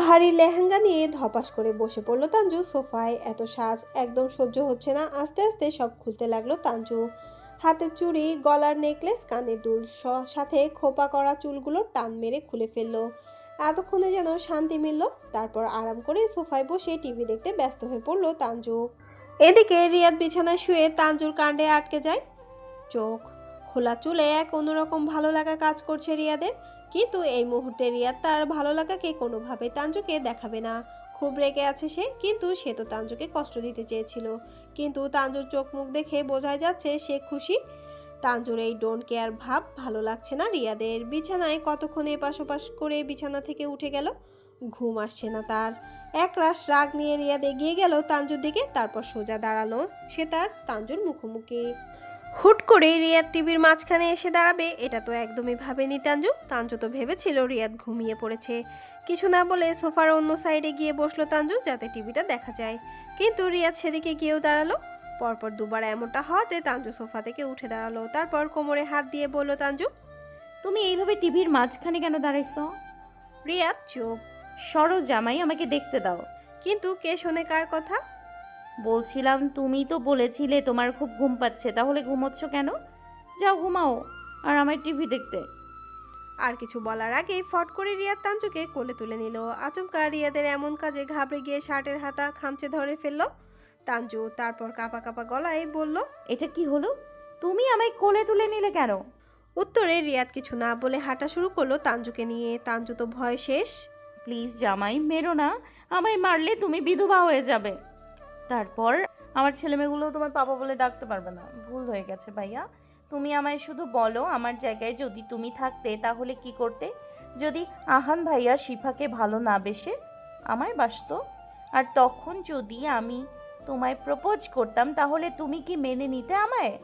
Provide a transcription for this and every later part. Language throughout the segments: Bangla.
ভারী লেহেঙ্গা নিয়ে ধপাস করে বসে পড়ল তাঞ্জু সোফায় এত সাজ একদম সহ্য হচ্ছে না। আস্তে আস্তে সব খুলতে লাগল তাঞ্জু হাতের চুড়ি, গলার নেকলেস, কানের দুল সাথে খোপা করা চুলগুলো টান মেরে খুলে ফেলল। এতক্ষণে যেন শান্তি মিলল। তারপর আরাম করে সোফায় বসে টিভি দেখতে ব্যস্ত হয়ে পড়ল তাঞ্জু এদিকে রিয়াদ বিছানায় শুয়ে তাঞ্জুর কাণ্ডে আটকে যায়। চোখ খোলা চুলে এক অন্যরকম ভালো লাগা কাজ করছে রিয়াদের। কিন্তু এই মুহূর্তে রিয়াদ তার ভালো লাগাকে কোনোভাবে তাঞ্জুকে দেখাবে না। খুব রেগে আছে সে, কিন্তু সে তো তাঞ্জুকে কষ্ট দিতে চেয়েছিল। কিন্তু তাঞ্জুর চোখ মুখ দেখে বোঝাই যাচ্ছে সে খুশি। তাঞ্জুর এই ডোন্ট কেয়ার ভাব ভালো লাগছে না রিয়াদের। বিছানায় কতক্ষণ এপাশ ওপাশ করে বিছানা থেকে উঠে গেল? ঘুম আসছে না তার। একরাশ রাগ নিয়ে রিয়াদ এগিয়ে গেল তাঞ্জুর দিকে, তারপর সোজা দাঁড়াল। সে তার তাঞ্জুর মুখোমুখি। হুট করে রিয়াদ টিভির মাঝখানে এসে দাঁড়াবে এটা তো একদমই ভাবেনি তাঞ্জু তাঞ্জু তো ভেবেছিল রিয়াদ ঘুমিয়ে পড়েছে। কিছু না বলে সোফার অন্য সাইডে গিয়ে বসল তাঞ্জু যাতে টিভিটা দেখা যায়। কিন্তু রিয়াদ সেদিকে গিয়েও দাঁড়াল। পরপর দুবার এমনটা হওয়াতে তাঞ্জু সোফা থেকে উঠে দাঁড়াল। তারপর কোমরে হাত দিয়ে বলল তাঞ্জু তুমি এইভাবে টিভির মাঝখানে কেন দাঁড়াইছ? রিয়াদ চুপ। সরো জামাই আমাকে দেখতে দাও। কিন্তু কে শোনে কার কথা? বলছিলাম তুমি তো বলেছিলে তোমার খুব ঘুম পাচ্ছে তাহলে ঘুমোচ্ছ কেন? যাও ঘুমাও আর আমার টিভি দেখতে। আর কিছু বলার আগেই ফট করে রিয়াদ তাঞ্জুকে কোলে তুলে নিল। আচমকা রিয়াদের এমন কাজে ঘাবড়ে গিয়ে শার্টের হাতা খামচে ধরে ফেলল। তাঞ্জু তারপর কাপা কাপা গলায় বলল এটা কি হলো? তুমি আমায় কোলে তুলে নিলে কেন? উত্তরে রিয়াদ কিছু না বলে হাঁটা শুরু করল তাঞ্জুকে নিয়ে। তাঞ্জু তো ভয় শেষ। প্লিজ জামাই মেরো না। আমায় মারলে তুমি বিধবা হয়ে যাবে। তারপর আমার ছেলেমেয়েগুলো তোমার পাপা বলে ডাকতে পারবে না। ভুল হয়ে গেছে ভাইয়া। তুমি আমায় শুধু বলো, আমার জায়গায় যদি তুমি থাকতে তাহলে কি করতে? যদি আহান ভাইয়া শিফাকে ভালো না বেসে আমায় বাসত? আর তখন যদি আমি তোমায় প্রপোজ করতাম, তাহলে তুমি কি মেনে নিতে আমায়?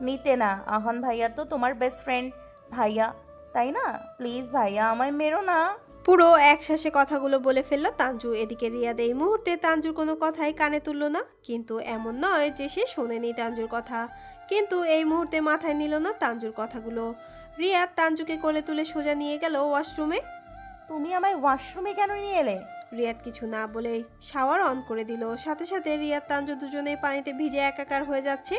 নিতে না, আহান ভাইয়া তো তোমার বেস্ট ফ্রেন্ড ভাইয়া, তাই না? প্লিজ ভাইয়া, আমায় মেরো না। পুরো একশ্বাসে কথাগুলো বলে ফেলল তাঞ্জু এদিকে রিয়াদ এই মুহূর্তে তাঞ্জুর কোনো কথাই কানে তুলল না কিন্তু এমন নয় যে সে শোনেনি তাঞ্জুর কথা। কিন্তু এই মুহূর্তে মাথায় নিল না তাঞ্জুর কথাগুলো। রিয়াদ তাঞ্জুকে কোলে তুলে সোজা নিয়ে গেল ওয়াশরুমে। তুমি আমায় ওয়াশরুমে কেন নিয়ে এলে? রিয়াদ কিছু না বলেই শাওয়ার অন করে দিল। সাথে সাথে রিয়াদ তাঞ্জু দুজনেই পানিতে ভিজে একাকার হয়ে যাচ্ছে।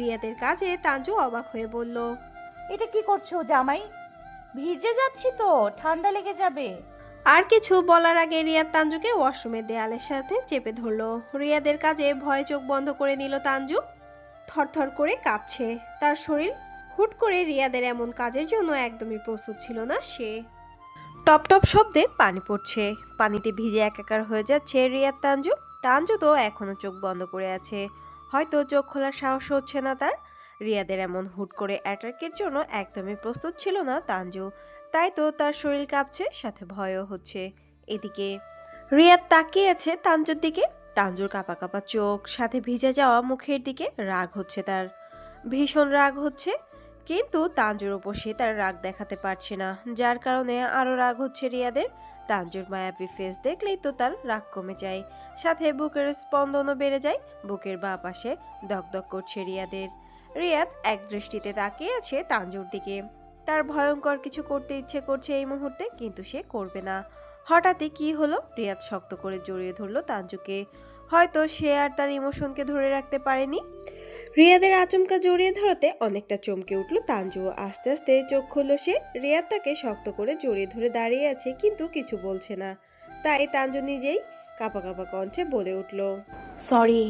রিয়াদের কাজে তাঞ্জু অবাক হয়ে বলল এটা কি করছ জামাই? ভিজে যাচ্ছি তো, ঠান্ডা লেগে যাবে। আর কিছু বলার আগে রিয়াদ তাঞ্জুকে ওয়াশরুমের দেয়ালের সাথে চেপে ধরলো। রিয়াদের কাজে ভয় চোখ বন্ধ করে নিল তাঞ্জু থরথর করে কাঁপছে। তার শরীর হুট করে রিয়াদের এমন কাজের জন্য একদমই প্রস্তুত ছিল না সে। টপ টপ শব্দে পানি পড়ছে। পানিতে ভিজে একাকার হয়ে যাচ্ছে রিয়াদ তাঞ্জু তাঞ্জু তো এখনও চোখ বন্ধ করে আছে। হয়তো চোখ খোলার সাহস হচ্ছে না তার। রিয়াদের এমন হুট করে অ্যাটাকের জন্য একদমই প্রস্তুত ছিল না তাঞ্জু তাই তো তার শরীর কাঁপছে, সাথে ভয়ও হচ্ছে। এদিকে রিয়াদ তাকিয়ে আছে তাঞ্জুর দিকে। তাঞ্জুর কাপা কাপা চোখ, সাথে ভিজে যাওয়া মুখের দিকে রাগ হচ্ছে তার। ভীষণ রাগ হচ্ছে, কিন্তু তাঞ্জুর ওপর সে তার রাগ দেখাতে পারছে না, যার কারণে আরও রাগ হচ্ছে রিয়াদের। তাঞ্জুর মায়াবী ফেস দেখলেই তো তার রাগ কমে যায়। সাথে বুকের স্পন্দনও বেড়ে যায়, বুকের বা পাশে দগদগ করছে রিয়াদের। রিয়াদ এক দৃষ্টিতে তাকিয়ে আছে তাঞ্জুর দিকে। তার ভয়ঙ্কর কিছু করতে ইচ্ছে করছে এই মুহূর্তে, কিন্তু সে করবে না। হঠাৎই কি হলো? রিয়াদ শক্ত করে জড়িয়ে ধরলো তাঞ্জুকে হয়তো সে আর তার ইমোশনকে ধরে রাখতে পারেনি। রিয়াদের আচমকা জড়িয়ে ধরাতে অনেকটা চমকে উঠল তাঞ্জু আস্তে আস্তে চোখ খুলল সে। রিয়াদ তাকে শক্ত করে জড়িয়ে ধরে দাঁড়িয়ে আছে, কিন্তু কিছু বলছে না। তাই তাঞ্জু নিজেই কাপা কাপা কণ্ঠে বলে উঠল সরি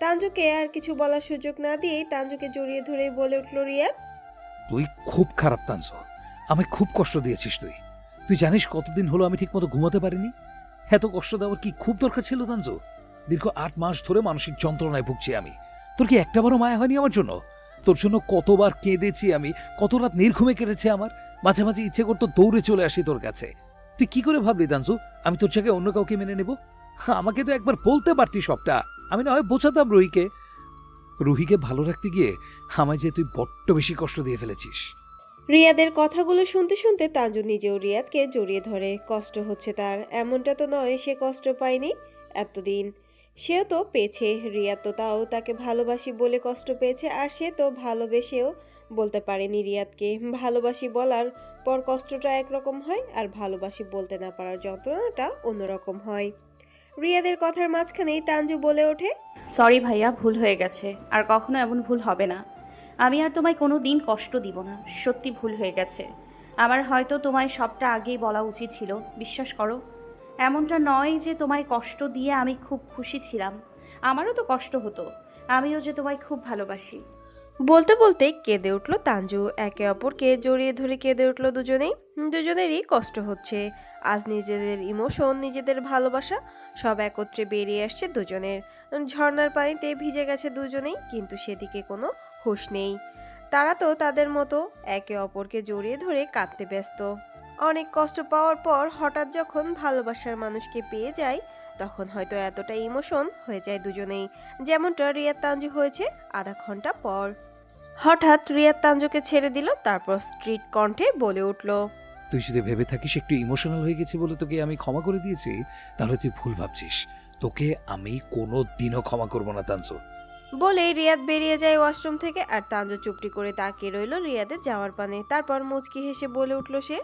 তাঞ্জুকে আর কিছু বলার সুযোগ না দিয়েই তাঞ্জুকে জড়িয়ে ধরেই বলে উঠল রিয়াদ তুই খুব খারাপ তানস আমায় খুব কষ্ট দিয়েছিস তুই। তুই জানিস কতদিন হলো আমি ঠিকমতো ঘুমাতে পারিনি? এত কষ্ট দেওয়ার কি খুব দরকার ছিল তানজ দীর্ঘ আট মাস ধরে মানসিক যন্ত্রণায় ভুগছি আমি। তোর কি একটাবারও মায়া হয়নি আমার জন্য? তোর জন্য কতবার কেঁদেছি আমি, কত রাত নির্ঘুমে কেটেছে আমার? মাঝে মাঝে ইচ্ছে করতো দৌড়ে চলে আসি তোর কাছে। তুই কি করে ভাবলি তানসু আমি তোর জায়গায় অন্য কাউকে মেনে নেব? আমাকে তো একবার বলতে পারতি সবটা। আমি না হয় বোঝাতাম রুহিকে। রুহিকে ভালো রাখতে গিয়ে আমায় যে তুই বড্ড বেশি কষ্ট দিয়ে ফেলেছিস। রিয়াদের কথাগুলো শুনতে শুনতে তাঞ্জু নিজেও রিয়াদকে জড়িয়ে ধরে। কষ্ট হচ্ছে তার, এমনটা তো নয় সে কষ্ট পায়নি এতদিন। সেও তো পেয়েছে, রিয়াদ তো তাও তাকে ভালোবাসি বলে কষ্ট পেয়েছে আর সে তো ভালোবেসেও বলতে পারেনি রিয়াদকে। ভালোবাসি বলার পর কষ্টটা একরকম হয় আর ভালোবাসি বলতে না পারার যন্ত্রণাটা অন্যরকম হয়। রিয়াদের কথার মাঝখানেই তাঞ্জু বলে ওঠে, সরি ভাইয়া, ভুল হয়ে গেছে। আর কখনো এমন ভুল হবে না। আমি আর তোমায় কোনো দিন কষ্ট দিব না। সত্যি ভুল হয়ে গেছে। আমার হয়তো তোমায় সবটা আগেই বলা উচিত ছিল, বিশ্বাস করো। এমনটা নয় যে তোমায় কষ্ট দিয়ে আমি খুব খুশি ছিলাম। আমারও তো কষ্ট হতো। আমিও যে তোমায় খুব ভালোবাসি। বলতে বলতে কেঁদে উঠল তাঞ্জু একে অপরকে জড়িয়ে ধরে কেঁদে উঠল দুজনেই। দুজনেরই কষ্ট হচ্ছে। আজ নিজেদের ইমোশন, নিজেদের ভালোবাসা সব একত্রে বেরিয়ে আসছে দুজনের। ঝর্ণার পানিতে ভিজে গেছে দুজনেই, কিন্তু সেদিকে কোনো হুঁশ নেই। তারা তো তাদের মতো একে অপরকে জড়িয়ে ধরে কাঁদতে ব্যস্ত। অনেক কষ্ট পাওয়ার পর হঠাৎ যখন ভালোবাসার মানুষকে পেয়ে যায়, তখন হয়তো এতটা ইমোশন হয়ে যায় দুজনেই। যেমনটা রিয়াদ তাঞ্জু হয়েছে আধা ঘণ্টা পর। হঠাৎ রিয়াদ তাঞ্জুকে ছেড়ে দিল তারপর স্ট্রিট কণ্ঠে বলে উঠল তুই যদি ভেবে থাকিস একটু ইমোশনাল হয়ে গেছি বলে তোকে আমি ক্ষমা করে দিয়েছি তাহলে তুই ভুল ভাবছিস। তোকে আমি কোনো দিনও ক্ষমা করব না তানসু বলে রিয়াদ বেরিয়ে যায় ওয়াশরুম থেকে আর তাঞ্জু চুপটি করে তাকিয়ে রইল রিয়াদের যাওয়ার পানে। তারপর মুচকি হেসে বলে উঠল সে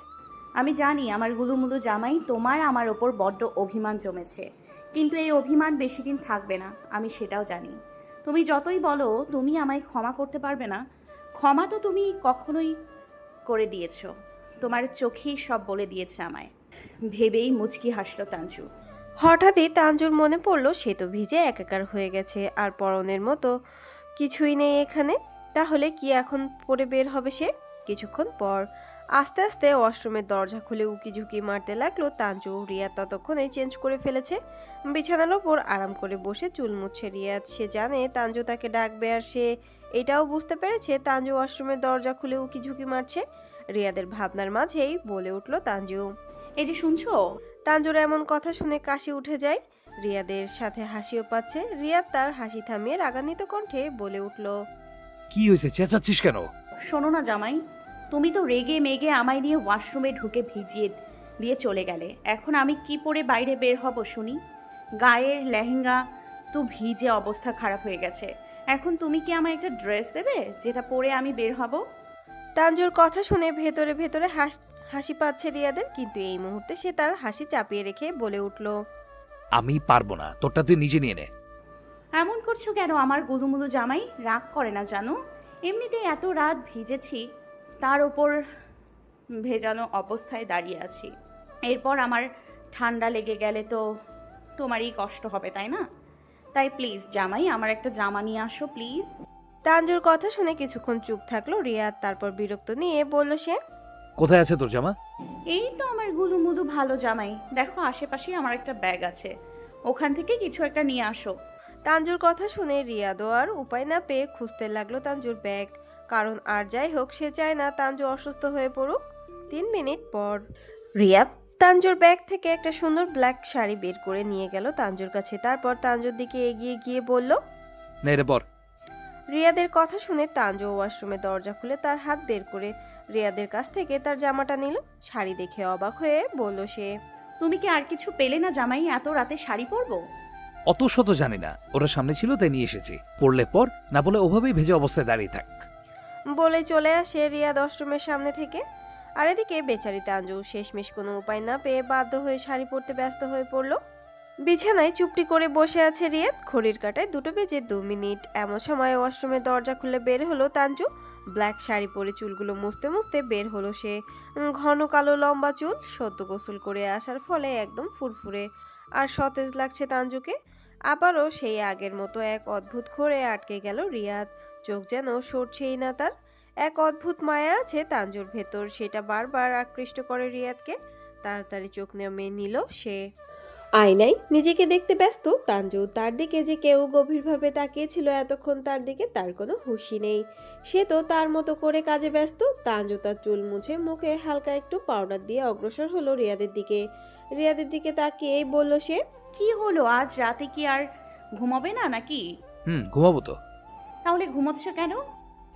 আমি জানি আমার গুলুমুলু জামাই তোমার আমার ওপর বড্ড অভিমান জমেছে কিন্তু এই অভিমান বেশি দিন থাকবে না আমি সেটাও জানি। তুমি যতই বলো, তুমি আমায় ক্ষমা করতে পারবে না। ক্ষমা তো তুমি কখনোই করে দিয়েছ। তোমার চোখেই সব বলে দিয়েছে আমায়। ভেবেই মুচকি হাসলো তাঞ্জু হঠাৎই তাঞ্জুর মনে পড়ল, সে তো ভিজে একাকার হয়ে গেছে, আর পরনের মতো। কিছুই নেই এখানে। তাহলে কি এখন পরে বের হবে সে? কিছুক্ষণ পর। আস্তে আস্তে ওয়াশরুমের দরজা খুলে উকি ঝুঁকি মারতে লাগল তাঞ্জু রিয়াদ ততক্ষণে চেঞ্জ করে ফেলেছে। বিছানার ওপর আরাম করে বসে চুল মুছছে রিয়াদ সে জানে তাঞ্জু তাকে ডাকবে আর সে এটাও বুঝতে পেরেছে তাঞ্জু ওয়াশরুমের দরজা খুলে উকি ঝুঁকি মারছে। রিয়াদের ভাবনার মাঝেই বলে উঠল তাঞ্জু এই যে শুনছো? তাঞ্জুর এমন কথা শুনে কাশি উঠে যায়। রিয়াদের সাথে হাসিও পাচ্ছে। রিয়াদ তার হাসি থামিয়ে রাগান্বিত কণ্ঠে বলে উঠল কি হয়েছে? চেঁচাচ্ছিস কেন? শোনো না জামাই তুমি তো রেগে মেগে আমায় নিয়ে ওয়াশরুমে ঢুকে ভিজিয়ে দিয়ে চলে গেলে। এখন আমি কি পরে বাইরে বের হব শুনি? গায়ের লেহেঙ্গা তো ভিজে অবস্থা খারাপ হয়ে গেছে। এখন তুমি কি আমায় একটা ড্রেস দেবে যেটা পরে আমি বের হব? তাঞ্জুর কথা শুনে ভেতরে ভেতরে হাস হাসি পাচ্ছে রিয়াদের কিন্তু এই মুহূর্তে সে তার হাসি চাপিয়ে রেখে বলে উঠল আমি পারব না তোরটা তুই নিজে নিয়ে নে। এমন করছ কেন আমার গুলুমুলু জামাই? রাগ করে না জানো? এমনিতেই এত রাত ভিজেছি তার ওপর ভেজানো অবস্থায় দাঁড়িয়ে আছি। এরপর আমার ঠান্ডা লেগে গেলে তো তোমারই কষ্ট হবে তাই না? তাই প্লিজ জামাই আমার একটা জামা নিয়ে আসো প্লিজ। তাঞ্জুর কথা শুনে কিছুক্ষণ চুপ থাকল রিয়াদ তারপর বিরক্ত নিয়ে বলল সে? কোথায় আছে তোর জামা? এই তো আমার গুলুমুলু ভালো জামাই। দেখো আশেপাশেই আমার একটা ব্যাগ আছে। ওখান থেকে কিছু একটা নিয়ে আসো। তাঞ্জুর কথা শুনে রিয়াদও আর উপায় না পেয়ে খুঁজতে লাগল তাঞ্জুর ব্যাগ। কারণ আর যাই হোক সে চায় না তাঞ্জু অসুস্থ হয়ে পড়ুক। তিন মিনিট পর রিয়া তাঞ্জুর ব্যাগ থেকে একটা সুন্দর ব্ল্যাক শাড়ি বের করে নিয়ে গেল তাঞ্জুর কাছে। তারপর তাঞ্জুর দিকে এগিয়ে গিয়ে বলল নে রে বর রিয়াদের কথা শুনে তাঞ্জু ওয়াশরুমে দরজা খুলে তার হাত বের করে রিয়াদের কাছ থেকে তার জামাটা নিল। শাড়ি দেখে অবাক হয়ে বলল সে তুমি কি আর কিছু পেলে না জামাই? এত রাতে শাড়ি পরবো? অত শত জানি না। ওরা সামনে ছিল তাই নিয়ে এসেছি। পড়লে পর না বলে ওভাবেই ভেজে অবস্থায় দাঁড়িয়ে থাক। বলে চলে আসে রিয়াদ অষ্টমের সামনে থেকে। আর এদিকে বেচারি তাঞ্জু শেষমেশ কোনো উপায় না পেয়ে বাধ্য হয়ে শাড়ি পরতে ব্যস্ত হয়ে পড়ল। বিছানায় চুপটি করে বসে আছে রিয়াদ ঘড়ির কাটায় দুটো বেজে দু মিনিট। এমন সময় ওয়াশরুমের দরজা খুলে বের হলো তাঞ্জু। ব্ল্যাক শাড়ি পরে চুলগুলো মুছতে মুছতে বের হলো সে। ঘন কালো লম্বা চুল সদ্য গোসল করে আসার ফলে একদম ফুরফুরে। আর সতেজ লাগছে তাঞ্জুকে। আবারও সেই আগের মতো এক অদ্ভুত ঘোরে আটকে গেল রিয়াদ। চোখ যেন সরছেই না তার। এক অদ্ভুত মায়া আছে তাঞ্জুর ভেতর সেটা বারবার আকৃষ্ট করে রিয়াদকে। তাড়াতাড়ি চোখ নেমে নিল সে। আয়নায় নিজেকে দেখতে ব্যস্ত। তাঞ্জু তার দিকে যে কেউ গভীরভাবে তাকিয়েছিল এতক্ষণ তার দিকে তার কোনো হুঁশি নেই। সে তো তার মতো করে কাজে ব্যস্ত। তাঞ্জু তার চুল মুছে মুখে হালকা একটু পাউডার দিয়ে অগ্রসর হলো রিয়াদের দিকে। রিয়াদের দিকে তাকিয়েই বলল সে কি হলো? আজ রাতে কি আর ঘুমাবে না নাকি? হুম ঘুমাবো তো। তাহলে ঘুমোচ্ছ কেন?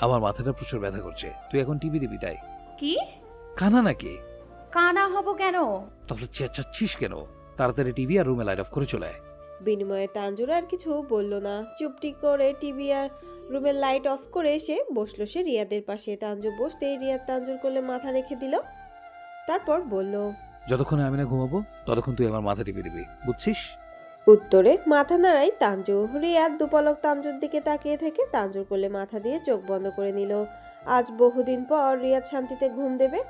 আমার মাথাটা প্রচুর ব্যথা করছে। তুই এখন টিভি দিবি তাই? কি? কানা নাকি? কানা হব কেন? তাহলে চেঁচাচ্ছিস কেন? তাড়াতাড়ি টিভি আর রুমে লাইট অফ করে চলে আয়। বিনিময়ে তাঞ্জুর আর কিছু বলল না। চুপটি করে টিভি আর রুমের লাইট অফ করে এসে বসল সে রিয়াদের পাশে। তাঞ্জু বসতেই রিয়াদ তাঞ্জুর কোলে মাথা রেখে দিল। তারপর বলল যতক্ষণে আমি না ঘুমাবো ততক্ষণ তুই আমার মাথা টিপে দিবি। বুঝছিস? উত্তরে, মাথা নাড়াই তাঞ্জু রিয়াদ দুপলক তাঞ্জুর দিকে তাকিয়ে থেকে তাঞ্জুর কোলে মাথা দিয়ে চোখ বন্ধ করে নিল। আজ বহুদিন পর রিয়াদ শান্তিতে ঘুম দেবে,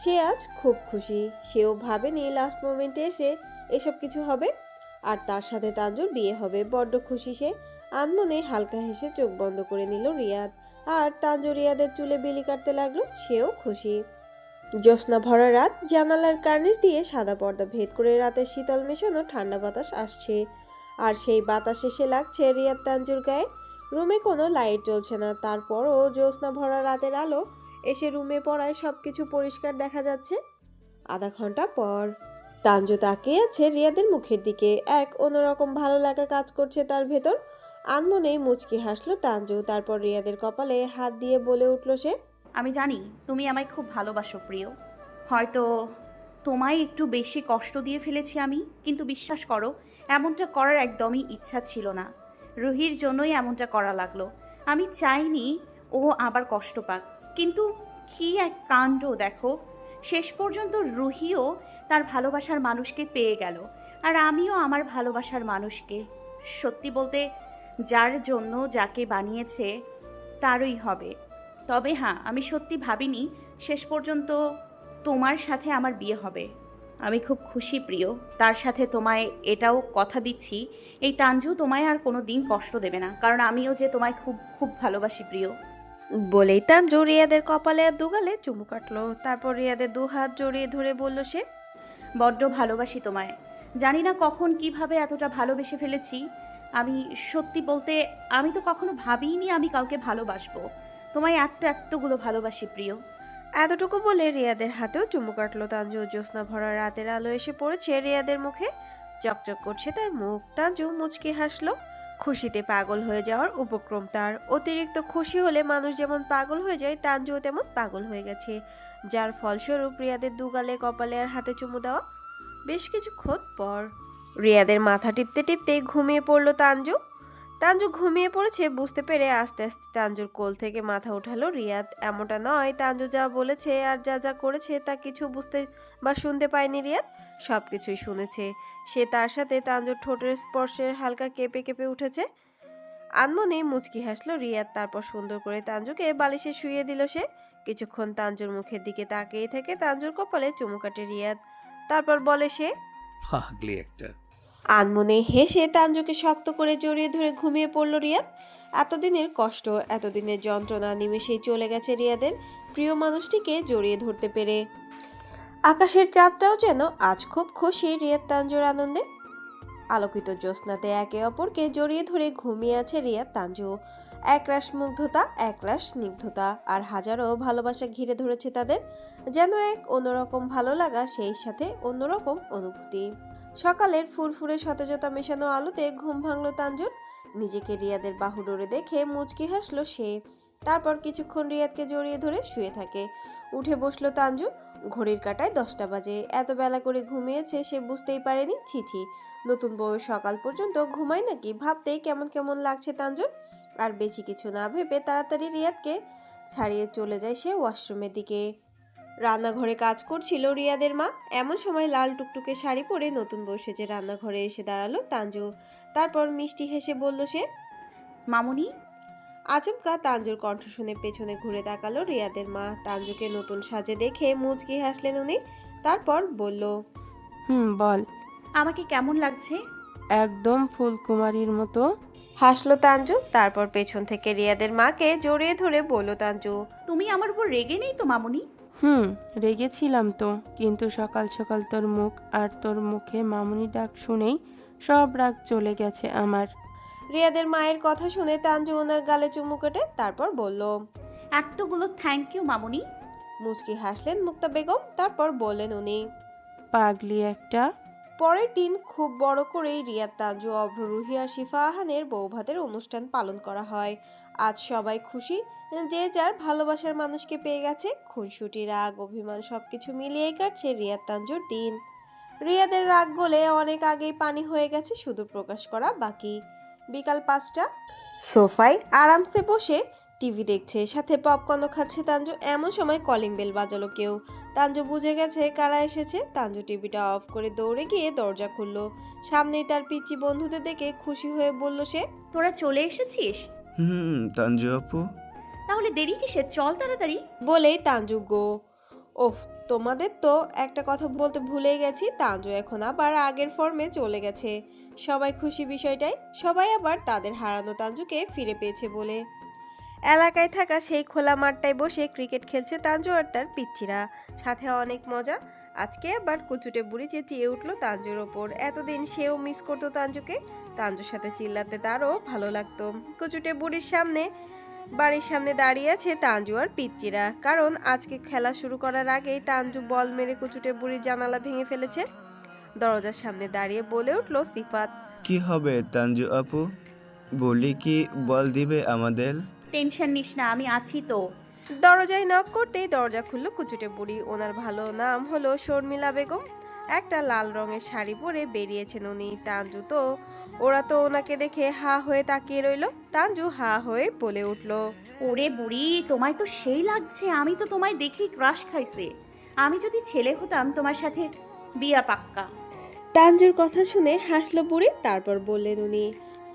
সে আজ খুব খুশি। সেও ভাবেনি লাস্ট মোমেন্টে এসে এসব কিছু হবে। আর তার সাথে তাঞ্জুর বিয়ে হবে, বড্ড খুশি সে। আনমনে হালকা হেসে চোখ বন্ধ করে নিল রিয়াদ। আর তাঞ্জু রিয়াদের চুলে বিলি কাটতে লাগল, সেও খুশি। জ্যোৎস্না ভরা রাত জানালার কার্নিশ দিয়ে সাদা পর্দা ভেদ করে রাতের শীতল মেশানো ঠান্ডা বাতাস আসছে। আর সেই বাতাস এসে লাগছে রিয়াদ তাঞ্জুর গায়ে। রুমে কোনো লাইট জ্বলছে না। তারপরও জ্যোৎস্না ভরা রাতের আলো এসে রুমে পড়ায় সব কিছু পরিষ্কার দেখা যাচ্ছে। আধা ঘণ্টা পর তাঞ্জু তাকিয়ে আছে রিয়াদের মুখের দিকে। এক অন্যরকম ভালো লাগা কাজ করছে তার ভেতর। আনমনেই মুচকি হাসলো তাঞ্জু তারপর রিয়াদের কপালে হাত দিয়ে বলে উঠল সে আমি জানি তুমি আমায় খুব ভালোবাসো প্রিয়। হয়তো তোমায় একটু বেশি কষ্ট দিয়ে ফেলেছি আমি, কিন্তু বিশ্বাস করো, এমনটা করার একদমই ইচ্ছা ছিল না। রুহির জন্যই এমনটা করা লাগল। আমি চাইনি ও আবার কষ্ট পাক, কিন্তু কি এক কাণ্ড দেখো। শেষ পর্যন্ত রুহিও তার ভালোবাসার মানুষকে পেয়ে গেল, আর আমিও আমার ভালোবাসার মানুষকে। সত্যি বলতে, যার জন্য যাকে বানিয়েছে, তারই হবে। তবে হ্যাঁ আমি সত্যি ভাবিনি শেষ পর্যন্ত তোমার সাথে আমার বিয়ে হবে। আমি খুব খুশি প্রিয়। তার সাথে তোমায় এটাও কথা দিচ্ছি এই তাঞ্জু তোমায় আর কোনো দিন কষ্ট দেবে না কারণ আমিও যে তোমায় খুব খুব ভালোবাসি প্রিয়। বলেই তাঞ্জু রিয়াদের কপালে আর দুগালে চুমু কাটলো। তারপর রিয়াদের দু হাত জড়িয়ে ধরে বলল সে বড্ড ভালোবাসি তোমায়। জানি না কখন কীভাবে এতটা ভালোবেসে ফেলেছি। আমি সত্যি বলতে আমি তো কখনো ভাবিনি আমি কাউকে ভালোবাসবো। তোমায় এত, এতগুলো ভালোবাসি, প্রিয়। এতটুকু বলে রিয়াদের হাতেও চুমু কাটলো তাঞ্জু জ্যোৎস্না ভরা রাতের আলো এসে পড়েছে রিয়াদের মুখে। চকচক করছে তার মুখ। তাঞ্জু মুচকি হাসলো। খুশিতে পাগল হয়ে যাওয়ার উপক্রম তার। অতিরিক্ত খুশি হলে মানুষ যেমন পাগল হয়ে যায় তাঞ্জুও তেমন পাগল হয়ে গেছে। যার ফলস্বরূপ রিয়াদের দুগালে কপালে আর হাতে চুমু দেওয়া বেশ কিছুক্ষণ পর। রিয়াদের মাথা টিপতে টিপতে ঘুমিয়ে পড়ল তাঞ্জু তাঞ্জু ঘুমিয়ে পড়েছে, বুঝতে পেরে আস্তে আস্তে তাঞ্জুর কোল থেকে মাথা উঠালো রিয়াদ। এমনটা নয় তাঞ্জু যা বলেছে আর যা যা করেছে তা কিছু বুঝতে বা শুনতে পায়নি রিয়াদ সব কিছুই শুনেছে। সে তার সাথে তাঞ্জুর ঠোঁটের স্পর্শে হালকা কেঁপে কেঁপে উঠেছে। আনমনে মুচকি হাসলো রিয়াদ, তারপর সুন্দর করে তাঞ্জুকে বালিশে শুয়ে দিল সে। কিছুক্ষণ তাঞ্জুর মুখের দিকে তাকিয়ে থেকে তাঞ্জুর কপালে চুমু কাটে রিয়াদ। তারপর বলে সে হাগলি একটা। আনমনে হেসে তাঞ্জুকে শক্ত করে জড়িয়ে ধরে ঘুমিয়ে পড়ল রিয়াদ এতদিনের কষ্ট, এতদিনের যন্ত্রণা নিমেষেই চলে গেছে রিয়াদের প্রিয় মানুষটিকে জড়িয়ে ধরতে পেরে। আকাশের চাঁদটাও যেন আজ খুব খুশি রিয়াদ তাঞ্জুর আনন্দে। আলোকিত জ্যোৎস্নাতে একে অপরকে জড়িয়ে ধরে ঘুমিয়ে আছে রিয়াদ তাঞ্জু একরাশ মুগ্ধতা, একরাশ স্নিগ্ধতা আর হাজারো ভালোবাসা ঘিরে ধরেছে তাদের। যেন এক অন্যরকম ভালো লাগা, সেই সাথে অন্যরকম অনুভূতি। সকালের ফুরফুরে সতেজতা মেশানো আলোতে ঘুম ভাঙল তাঞ্জুর নিজেকে রিয়াদের বাহুডোরে দেখে মুচকি হাসলো সে। তারপর কিছুক্ষণ রিয়াদকে জড়িয়ে ধরে শুয়ে থাকে। উঠে বসল তাঞ্জু ঘড়ির কাটায় দশটা বাজে। এত বেলা করে ঘুমিয়েছে সে বুঝতেই পারেনি ছিছি নতুন বউয়ের সকাল পর্যন্ত ঘুমায় নাকি ভাবতেই কেমন কেমন লাগছে তাঞ্জুর আর বেশি কিছু না ভেবে তাড়াতাড়ি রিয়াদকে ছাড়িয়ে চলে যায় সে ওয়াশরুমের দিকে। রান্নাঘরে কাজ করছিল রিয়াদের মা। এমন সময় লাল টুকটুকে শাড়ি পরে নতুন বসে যে রান্নাঘরে এসে দাঁড়াল তাঞ্জু তারপর মিষ্টি হেসে বলল সে মামুনি? আচমকা তাঞ্জুর কণ্ঠ শুনে পেছনে ঘুরে তাকালো রিয়াদের মা। তাঞ্জুকে নতুন সাজে দেখে মুচকি হাসলেন উনি। তারপর বলল হুম বল। আমাকে কেমন লাগছে? একদম ফুলকুমারীর মতো। হাসলো তাঞ্জু তারপর পেছন থেকে রিয়াদের মাকে জড়িয়ে ধরে বলল তাঞ্জু তুমি আমার উপর রেগে নেই তো মামুনি? হুম রেগেছিলাম তো কিন্তু সকাল সকাল তোর মুখ আর তোর মুখে মামুনি ডাক শুনেই সব রাগ চলে গেছে আমার। রিয়াদের মায়ের কথা শুনে তানজু ওনার গালে চুমু কেটে তারপর বলল এতগুলো থ্যাংক ইউ মামুনি। মুচকি হাসলেন মুক্তা বেগম তারপর বললেন উনি পাগলি একটা পরের দিন খুব বড় করেই রিয়াদ তাঞ্জু অভ্র রুহি আর শিফা আহানের বৌভাতের অনুষ্ঠান পালন করা হয়। আজ সবাই খুশি যে যার ভালোবাসার মানুষকে পেয়ে গেছে, খুনসুটি, রাগ, অভিমান সব কিছু মিলিয়ে কাটছে রিয়াদ তাঞ্জুর দিন। রিয়াদের রাগ গলে অনেক আগেই পানি হয়ে গেছে, শুধু প্রকাশ করা বাকি। বিকাল পাঁচটা। সোফায় আরামসে বসে টিভি দেখছে সাথে পপকর্নও খাচ্ছে তাঞ্জু এমন সময় কলিং বেল বাজালো কেউ। তাঞ্জু বুঝে গেছে কারা এসেছে। তাঞ্জু টিভিটা অফ করে দৌড়ে গিয়ে দরজা খুললো। সামনেই তার পিচ্চি বন্ধুদের দেখে খুশি হয়ে বলল সে তোরা চলে এসেছিস? হুম তানজু আপু। তাহলে দেরি কিসের? চল তাড়াতাড়ি। বলেই তাঞ্জু গো। ওহ তোমাদের তো একটা কথা বলতে ভুলে গেছি। তাঞ্জু এখন আবার আগের ফর্মে চলে গেছে। সবাই খুশি বিষয়টাই সবাই আবার তাদের হারানো তাঞ্জুকে ফিরে পেয়েছে বলে। এলাকায় থাকা সেই খোলা মাঠটায় বসে ক্রিকেট খেলছে তাঞ্জু আর তার পিচ্চিরা। সাথে অনেক মজা। আজকে আবার কুচুটে বুড়ি চেঁচিয়ে উঠল তাঞ্জুর ওপর। এতদিন সেও মিস করতো তাঞ্জুকে তাঞ্জুর সাথে চিল্লাতে তারও ভালো লাগতো। কুচুটে বুড়ির সামনে, বাড়ির সামনে দাঁড়িয়ে আছে তাঞ্জু আর পিচ্চিরা। কারণ আজকে খেলা শুরু করার আগেই তাঞ্জু বল মেরে কুচুটে বুড়ির জানালা ভেঙে ফেলেছে। দরজার সামনে দাঁড়িয়ে বলে উঠল সিফাত। কি হবে তাঞ্জু আপু? বলি কি বল দিবে আমাদের? টেনশন নিস না আমি আছি তো। দরজায় নক করতেই দরজা খুলল কুচুটে বুড়ি। ওনার ভালো নাম হলো শর্মিলা বেগম। একটা লাল রঙের শাড়ি পরে বেরিয়েছেন উনি। তাঞ্জু তো ওরা তো ওনাকে দেখে হা হয়ে তাকিয়ে রইল। তাঞ্জু হা হয়ে বলে উঠল ওরে বুড়ি তোমায় তো সেই লাগছে আমি তো তোমায় দেখেই ক্রাশ খাইছে। আমি যদি ছেলে হতাম তোমার সাথে বিয়া পাক্কা। তাঞ্জুর কথা শুনে হাসলো বুড়ি তারপর বললেন উনি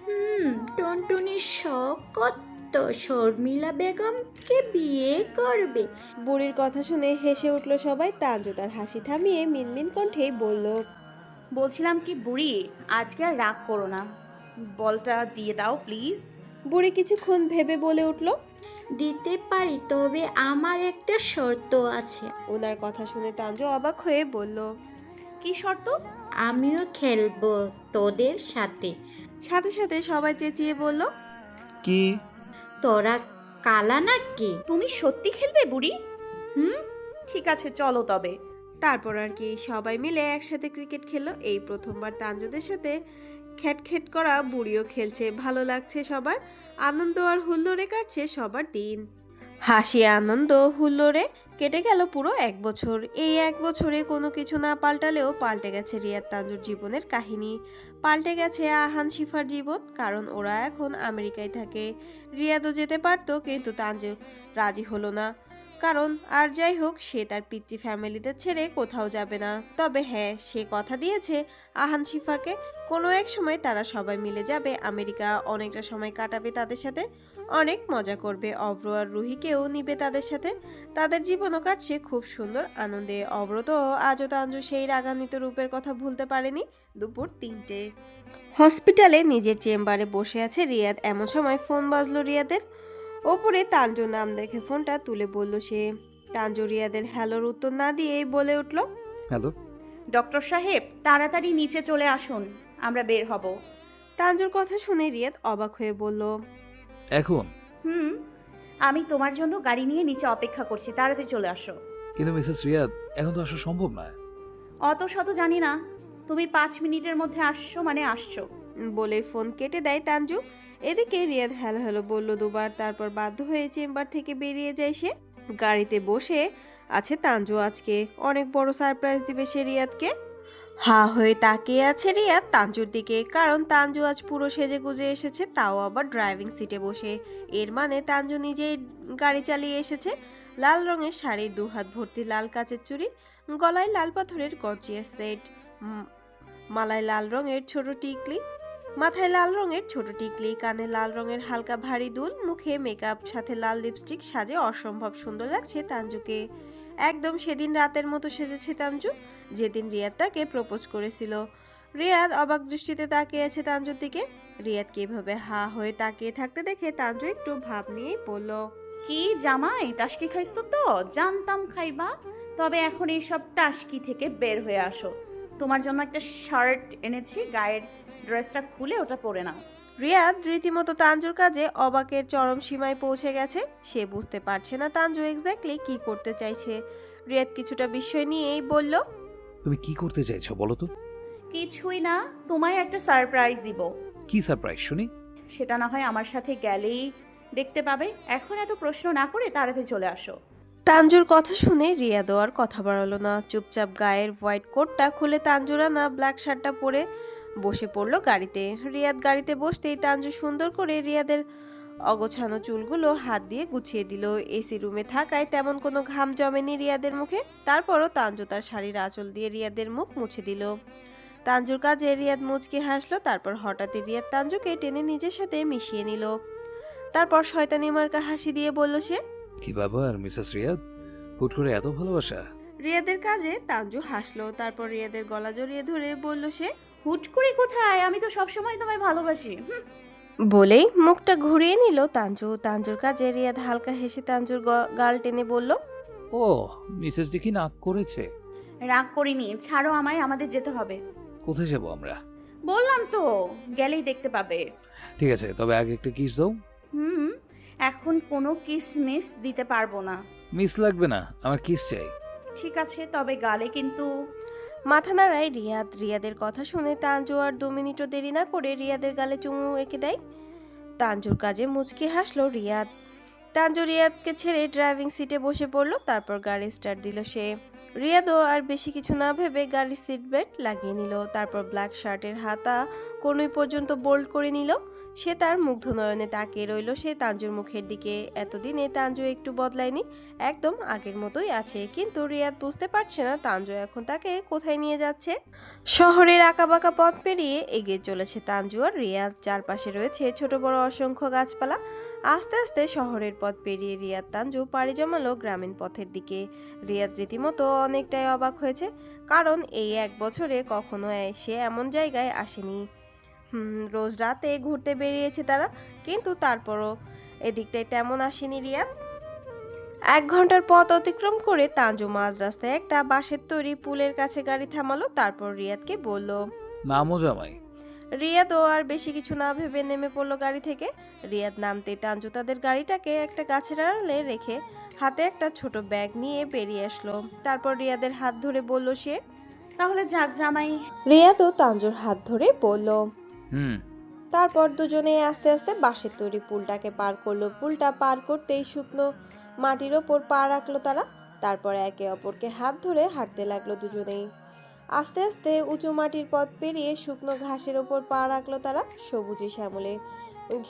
হুম টুনটুনির শখ কত শর্মিলা বেগমকে বিয়ে করবে। বুড়ির কথা শুনে হেসে উঠল সবাই। তাঞ্জু তার হাসি থামিয়ে মিনমিন কণ্ঠেই বলল বলছিলাম কি বুড়ি আজকে আর রাগ করো না। বলটা দিয়ে দাও প্লিজ বুড়ি কিছুক্ষণ ভেবে বলে উঠল দিতে পারি তবে আমার একটা শর্ত আছে। ওনার কথা শুনে তাঞ্জু অবাক হয়ে বলল কি শর্ত? আমিও খেলব তোদের সাথে। সাথে সাথে সবাই চেঁচিয়ে বলল কি? তোরা কালা নাকি? তুমি সত্যি খেলবে বুড়ি? হুম? ঠিক আছে চলো তবে। তারপর আর কি সবাই মিলে একসাথে ক্রিকেট খেললো। এই প্রথমবার তাঞ্জুদের সাথে খ্যাটখ্যাট করা বুড়িও খেলছে ভালো লাগছে সবার। আনন্দ আর হুল্লোড়ে কাটছে সবার দিন। হাসি আনন্দ হুল্লোড়ে কেটে গেল পুরো এক বছর। এই এক বছরে কোনো কিছু না পাল্টালেও পাল্টে গেছে রিয়াদ তাঞ্জুর জীবনের কাহিনী। পাল্টে গেছে আহান শিফার জীবন, কারণ ওরা এখন আমেরিকায় থাকে। রিয়াদও যেতে পারতো, কিন্তু তানজিল রাজি হলো না। কারণ আর যাই হোক, সে তার পিচ্চি ফ্যামিলিতে ছেড়ে কোথাও যাবে না। তবে হ্যাঁ সে কথা দিয়েছে আহান শিফাকে। কোনো এক সময় তারা সবাই মিলে যাবে আমেরিকা, অনেকটা সময় কাটাবে তাদের সাথে। অনেক মজা করবে। অব্র আর রুহিকেও নিবে তাদের সাথে। তাদের জীবনও কাটছে খুব সুন্দর। আনন্দে অব্র তো আজও তাঞ্জু সেই রাগান্বিত রূপের কথা ভুলতে পারেনি দুপুর তিনটে। হসপিটালে নিজের চেম্বারে বসে আছে রিয়াদ। এমন সময় ফোন বাজলো রিয়াদের। ওপরে তাঞ্জু নাম দেখে ফোনটা তুলে বলল সে। তাঞ্জু রিয়াদের হ্যালোর উত্তর না দিয়েই বলে উঠল হ্যালো। ডক্টর সাহেব তাড়াতাড়ি নিচে চলে আসুন। আমরা বের হব। তাঞ্জুর কথা শুনে রিয়াদ অবাক হয়ে বলল এখন? হুম আমি তোমার জন্য গাড়ি নিয়ে নিচে অপেক্ষা করছি তাড়াতাড়ি চলে আসো। কিন্তু মিসেস রিয়াদ এখন তো আসা সম্ভব নয়। অত শত জানি না তুমি পাঁচ মিনিটের মধ্যে আসছো মানে আসছো। বলে ফোন কেটে দেয় তাঞ্জু এদিকে রিয়াদ হ্যালো হ্যালো বলল দুবার তারপর বাধ্য হয়ে চেম্বার থেকে বেরিয়ে যায় সে। গাড়িতে বসে আছে তাঞ্জু আজকে অনেক বড় সারপ্রাইজ দিবে সে রিয়াদকে। হা হয়ে তাকিয়ে আছে রিয়া তাঞ্জুর দিকে, কারণ তাঞ্জু আজ পুরো সেজে গুজে এসেছে, তাও আবার ড্রাইভিং সিটে বসে। এর মানে তাঞ্জু নিজেই গাড়ি চালিয়ে এসেছে, লাল রঙের শাড়ি দু হাত ভর্তি লাল কাচের চুড়ি, গলায় লাল পাথরের গর্জিয়াস সেট মালায় লাল রঙের ছোট টিকলি, মাথায় লাল রঙের ছোট টিকলি, কানে লাল রঙের হালকা ভারী দুল, মুখে মেকআপ সাথে লাল লিপস্টিক সাজে অসম্ভব সুন্দর লাগছে তাঞ্জুকে। একদম সেদিন রাতের মতো সেজেছে তাঞ্জু যেদিন রিয়াদ তাকে প্রপোজ করেছিল। রিয়াদ অবাক দৃষ্টিতে তাকিয়ে আছে তাঞ্জুর দিকে। রিয়াদকে এভাবে হা হয়ে তাকিয়ে থাকতে দেখে তাঞ্জু একটু ভাব নিয়েই বলল কি জামাই টাসকি খাইছো তো? জানতাম খাইবা। তবে এখন এইসব টাসকি থেকে বের হয়ে আসো। তোমার জন্য একটা শার্ট এনেছি গায়ের ড্রেসটা খুলে ওটা পরে নাও। রিয়াদ রীতিমতো তাঞ্জুর কাজে অবাকের চরম সীমায় পৌঁছে গেছে। সে বুঝতে পারছে না তাঞ্জু এক্স্যাক্টলি কি করতে চাইছে। রিয়াদ কিছুটা বিস্ময় নিয়েই বলল তুমি কি করতে চাইছো বলো তো? কিছুই না তোমায় একটা সারপ্রাইজ দিব। কি সারপ্রাইজ শুনি। সেটা না হয় আমার সাথে গেলেই দেখতে পাবে। এখন এত প্রশ্ন না করে তাড়াতাড়ি চলে আসো। তাঞ্জুর কথা শুনে রিয়াদও আর কথা বাড়ালো না। চুপচাপ গায়ের হোয়াইট কোটটা খুলে তাঞ্জুরা না ব্ল্যাক শার্টটা পরে বসে পড়ল গাড়িতে। রিয়াদ গাড়িতে বসতেই তাঞ্জু সুন্দর করে রিয়াদের অগোছানো চুলগুলো হাত দিয়ে গুছিয়ে দিল। এসি রুমে থাকায় তেমন কোনো ঘাম জমেনি রিয়াদের মুখে। তারপরও তাঞ্জু তার শাড়ির আঁচল দিয়ে রিয়াদের মুখ মুছে দিল। তাঞ্জুর কাজে রিয়াদ মুচকে হাসলো তারপর হঠাৎই রিয়াদ তাঞ্জুকে টেনে নিজের সাথে মিশিয়ে নিল। তারপর শয়তানি মার্কা হাসি দিয়ে বলল সে কি ব্যাপার মিসেস রিয়াদ? হুট করে এত ভালোবাসা? রিয়াদের কাজে তাঞ্জু হাসলো তারপর রিয়াদের গলা জড়িয়ে ধরে বলল সে হুট করে কোথায়? আমি তো সবসময় তোমায় ভালোবাসি। বলেই মুখটা ঘুরিয়ে নিল তাঞ্জু তাঞ্জুর কাজে রিয়াদ হালকা হেসে তাঞ্জুর গ- গাল টেনে বলল ও মিসেস দেখি নাক করেছে। রাগ করিনি ছাড়ো আমায় আমাদের যেতে হবে। কোথায় যাব আমরা? বললাম তো গেলেই দেখতে পাবে। ঠিক আছে তবে আগে একটা কিস দাও। হুম এখন কোনো কিসমিস দিতে পারব না। মিস লাগবে না আমার কিস চাই। ঠিক আছে তবে গালে কিন্তু মাথা নাড়ায় রিয়াদ। রিয়াদের কথা শুনে তাঞ্জু আর দু মিনিটও দেরি না করে রিয়াদের গালে চুমু এঁকে দেয়। তাঞ্জুর কাজে মুচকি হাসলো রিয়াদ। তাঞ্জু রিয়াদকে ছেড়ে ড্রাইভিং সিটে বসে পড়ল, তারপর গাড়ি স্টার্ট দিল সে। রিয়াদও আর বেশি কিছু না ভেবে গাড়ির সিট বেল্ট লাগিয়ে নিল, তারপর ব্ল্যাক শার্টের হাতা কোনোই পর্যন্ত বোল্ড করে নিল। সে তার মুগ্ধ নয়নে তাকিয়ে রইল। সে তাঞ্জুর মুখের দিকে। এতদিনে তাঞ্জু একটু বদলায়নি। একদম আগের মতোই আছে। কিন্তু রিয়াদ বুঝতে পারছে না তাঞ্জু এখন তাকে কোথায় নিয়ে যাচ্ছে। শহরের আঁকাবাঁকা পথ পেরিয়ে এগিয়ে চলেছে তাঞ্জু আর রিয়াদ। চারপাশে রয়েছে ছোট বড় অসংখ্য গাছপালা। আস্তে আস্তে শহরের পথ পেরিয়ে রিয়াদ তাঞ্জু পাড়ি জমালো গ্রামীণ পথের দিকে। রিয়াদ রীতিমতো অনেকটাই অবাক হয়েছে। কারণ এই এক বছরে কখনো সে এমন জায়গায় আসেনি। রোজ রাতে ঘুরতে বেরিয়েছে তারা কিন্তু তারপরও এদিকটায় তেমন আসেনি রিয়াদ এক ঘণ্টার পথ অতিক্রম করে তাঞ্জু মাঝ রাস্তায় একটা বাঁশের তৈরি পুলের কাছে গাড়ি থামালো তারপর রিয়াদকে বলল নামও জামাই। রিয়াদও আর বেশি কিছু না ভেবে নেমে পড়ল গাড়ি থেকে। রিয়াদ নামতে তাঞ্জু তাদের গাড়িটাকে একটা গাছের আড়ালে রেখে হাতে একটা ছোট ব্যাগ নিয়ে বেরিয়ে আসলো। তারপর রিয়াদের হাত ধরে বলল সে তাহলে যাক জামাই। রিয়াদও তাঞ্জুর হাত ধরে বলল তারপর দুজনে আস্তে আস্তে বাঁশের তৈরি পুলটাকে পার করল। পুলটা পার করতেই শুকনো মাটির ওপর পা রাখল তারা। তারপর একে অপরকে হাত ধরে হাঁটতে লাগল দুজনেই। আস্তে আস্তে উঁচু মাটির পথ পেরিয়ে শুকনো ঘাসের ওপর পা রাখল তারা সবুজে শ্যামলে।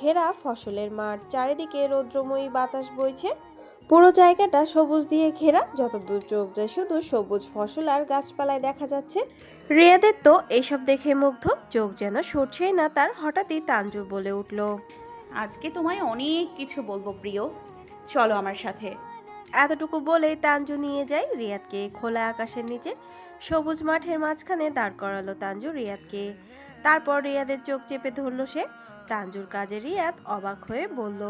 ঘেরা ফসলের মাঠ, চারিদিকে রৌদ্রময়ী বাতাস বইছে। পুরো জায়গাটা সবুজ দিয়ে ঘেরা যতদূর চোখ যায় শুধু সবুজ ফসল আর গাছপালায় দেখা যাচ্ছে। রিয়াদের তো এইসব দেখে মুগ্ধ চোখ যেন সরছেই না তার হঠাৎই তাঞ্জু বলে উঠল আজকে তোমায় অনেক কিছু বলব প্রিয়। চলো আমার সাথে। এতটুকু বলেই তাঞ্জু নিয়ে যায় রিয়াদকে খোলা আকাশের নিচে। সবুজ মাঠের মাঝখানে দাঁড় করালো তাঞ্জু রিয়াদকে। তারপর রিয়াদের চোখ চেপে ধরলো সে। তাঞ্জুর কাজে রিয়াদ অবাক হয়ে বলল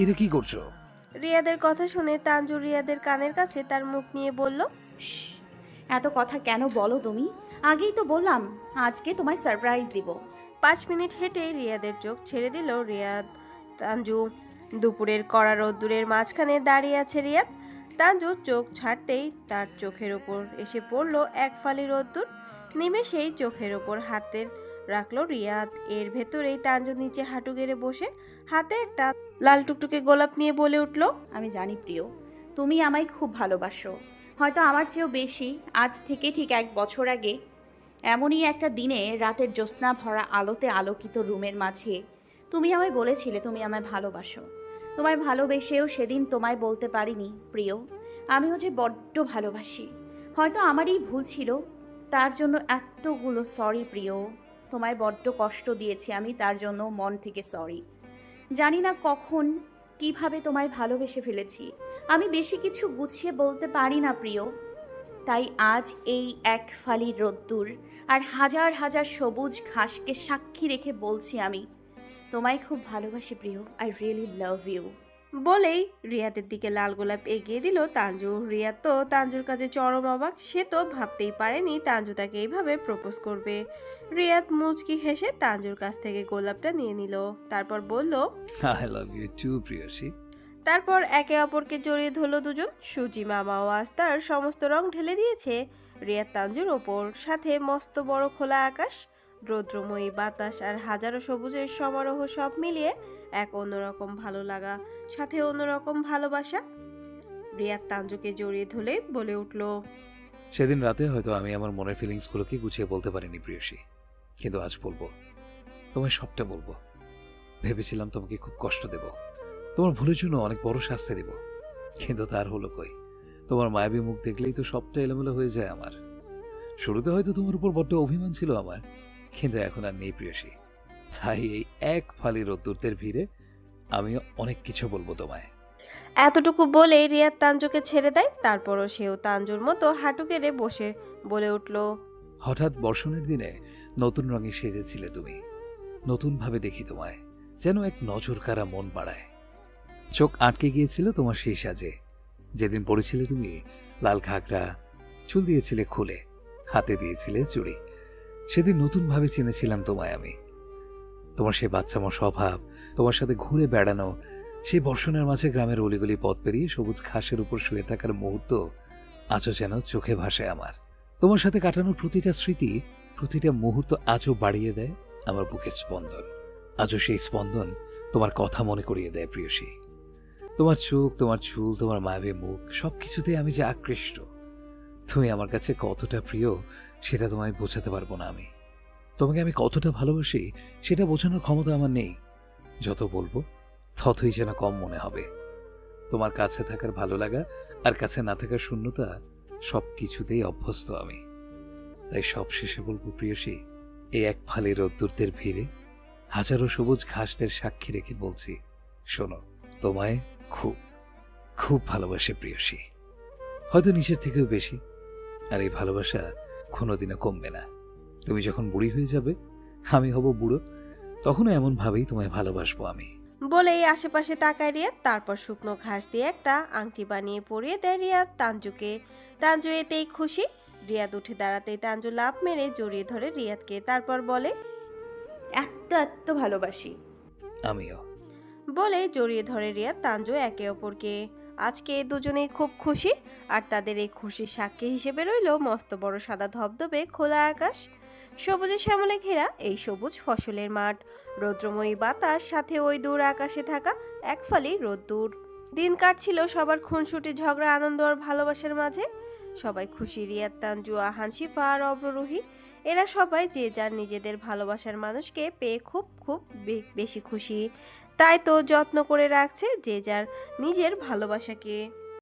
এটা কি করছ? রিয়াদের কথা শুনে তাঞ্জু রিয়াদের কানের কাছে তার মুখ নিয়ে বলল শ্শ্, এত কথা কেন বলো তুমি? আগেই তো বললাম আজকে তোমায় সারপ্রাইজ দিব। পাঁচ মিনিট হেঁটে রিয়াদের চোখ ছেড়ে দিল রিয়াদ। তাঞ্জু দুপুরের কড়া রোদ্দুরের মাঝখানে দাঁড়িয়ে আছে রিয়াদ। তাঞ্জু চোখ ছাড়তেই তার চোখের ওপর এসে পড়ল এক ফালি রোদ্দুর। নিমেষেই চোখের ওপর হাতের রাখল রিয়াদ। এর ভেতরেই তাঞ্জু নিচে হাঁটু গেড়ে বসে হাতে একটা লাল টুকটুকে গোলাপ নিয়ে বলে উঠল, আমি জানি প্রিয়, তুমি আমায় খুব ভালোবাসো। হয়তো আমার চেয়েও বেশি, আজ থেকে ঠিক এক বছর আগে, এমনই একটা দিনে রাতের জ্যোৎস্না ভরা আলোতে আলোকিত রুমের মাঝে তুমি আমায় বলেছিলে তুমি আমায় ভালোবাসো। তোমায় ভালোবেসেও সেদিন তোমায় বলতে পারিনি, প্রিয়। আমিও যে বড্ড ভালোবাসি। হয়তো আমারই ভুল ছিল, তার জন্য এতগুলো সরি প্রিয়। তোমায় বড্ড কষ্ট দিয়েছি, আমি তার জন্য মন থেকে সরি জানি না কখন, কীভাবে তোমায় ভালোবেসে ফেলেছি। আমি বেশি কিছু গুছিয়ে বলতে পারি না, প্রিয়। তাই আজ এই এক ফালি রোদ্দুর আর হাজার হাজার সবুজ ঘাসকে সাক্ষী রেখে বলছি আমি, তোমায় খুব ভালোবাসি, প্রিয়। আই রিয়েলি লাভ ইউ বলেই রিয়াদের দিকে লাল গোলাপ এগিয়ে দিল তাঞ্জু রিয়াদ তো তাঞ্জুর কাছে চরম অবাক সে তো ভাবতেই পারেনি তাঞ্জু তাকে এইভাবে প্রপোজ করবে। রিয়াদ মুচকি হেসে তাঞ্জুর কাছ থেকে গোলাপটা নিয়ে নিল তারপর বলল আই লাভ ইউ টু প্রিয়সী। তারপর একে অপরকে জড়িয়ে ধরলো দুজন। সুজি মামা ও আস্তার সমস্ত রং ঢেলে দিয়েছে রিয়াদ তাঞ্জুর ওপর। সাথে মস্ত বড় খোলা আকাশ রৌদ্রময়ী বাতাস আর হাজারো সবুজের সমারোহ সব মিলিয়ে এক অন্যরকম ভালো লাগা। সাথে অন্যরকম ভালোবাসা? রিয়াদ তাঞ্জুকে জড়িয়ে ধরে বলে উঠল, সেদিন রাতে হয়তো আমি আমার মনের ফিলিংসগুলোকে গুছিয়ে বলতে পারিনি প্রিয়সী। কিন্তু আজ বলব, তোমায় সবটা বলব। ভেবেছিলাম তোমাকে খুব কষ্ট দেব। তোমার ভুলের জন্য অনেক বড় শাস্তি দেব। কিন্তু তার হলো কই? তোমার মায়াবী মুখ দেখলেই তো সবটা এলোমেলো হয়ে যায় আমার। শুরুতে হয়তো তোমার উপর বড্ড অভিমান ছিল আমার, কিন্তু এখন আর নেই প্রিয়সী। তাই এই এক ফালি রোদ্দুরদের ভিড়ে আমিও অনেক কিছু বলব তোমায়। এতটুকু বলে রিয়াদ তাঞ্জুকে ছেড়ে দেয় তারপরও সেও তাঞ্জুর মতো হাঁটু কেড়ে বসে বলে উঠল হঠাৎ বর্ষণের দিনে নতুন রঙে সেজেছিলে তুমি। নতুনভাবে দেখি তোমায় যেন এক নজর কারা মন বাড়ায়। চোখ আটকে গিয়েছিল তোমার সেই সাজে। যেদিন পড়েছিলে তুমি লাল ঘাগরা চুল দিয়েছিলে খুলে হাতে দিয়েছিলে চুড়ি। সেদিন নতুনভাবে চিনেছিলাম তোমায় আমি। তোমার সেই বাচ্চামো স্বভাব তোমার সাথে ঘুরে বেড়ানো। সেই বর্ষণের মাঝে গ্রামের অলিগলি পথ পেরিয়ে সবুজ ঘাসের উপর শুয়ে থাকার মুহূর্ত আজও যেন চোখে ভাসে আমার। তোমার সাথে কাটানোর প্রতিটা স্মৃতি, প্রতিটা মুহূর্ত আজও বাড়িয়ে দেয় আমার বুকের স্পন্দন। আজও সেই স্পন্দন তোমার কথা মনে করিয়ে দেয়, প্রিয়সী। তোমার চোখ, তোমার চুল, তোমার মায়াবী মুখ সব কিছুতেই আমি যে আকৃষ্ট। তুমি আমার কাছে কতটা প্রিয়, সেটা তোমায় বোঝাতে পারব না আমি। তোমাকে আমি কতটা ভালোবাসি, সেটা বোঝানোর ক্ষমতা আমার নেই। যত বলব, ততই যেন কম মনে হবে। তোমার কাছে থাকার ভালো লাগা আর কাছে না থাকার শূন্যতা সব কিছুতেই অভ্যস্ত আমি। তাই সব শেষে বলব, প্রিয়সী, এই এক ফালি রোদ্দুরদের ভিড়ে হাজারো সবুজ ঘাসদের সাক্ষী রেখে বলছি, শোনো, তোমায় খুব খুব ভালোবাসে প্রিয়সী। হয়তো নিজের থেকেও বেশি, আর এই ভালোবাসা কোনোদিনও কমবে না। তুমি যখন বুড়ি হয়ে যাবে, আমি হব বুড়ো তখনও এমন ভাবেই তোমায় ভালোবাসবো আমি। বলেই আশেপাশে তাকায় রিয়াদ তারপর শুকনো ঘাস দিয়ে একটা আংটি বানিয়ে পরিয়ে দেয় রিয়াদ তাঞ্জুকে তাঞ্জু এতেই খুশি। রিয়াদ উঠে দাঁড়াতেই তাঞ্জু লাভ মেরে জড়িয়ে ধরে রিয়াদকে তারপর বলে একটা এত ভালোবাসি। আমিও। বলে জড়িয়ে ধরে রিয়াদ তাঞ্জু একে অপরকে। আজকে দুজনেই খুব খুশি আর তাদের এই খুশির সাক্ষী হিসেবে রইল মস্ত বড় সাদা ধবধবে খোলা আকাশ। সবুজে শ্যামলে ঘেরা এই সবুজ ফসলের মাঠ। রৌদ্রময়ী বাতাস সাথে ওই দূর আকাশে থাকা এক ফালি রোদ্দুর। দিন কাটছিল সবার খুনসুটি ঝগড়া, আনন্দ আর ভালোবাসার মাঝে। সবাই খুশি রিয়াদ তানজু আহান শিফা আর অব্ররোহী। এরা সবাই যে যার নিজেদের ভালোবাসার মানুষকে পেয়ে খুব খুব বেশি খুশি। তাই তো যত্ন করে রাখছে যে যার নিজের ভালোবাসাকে।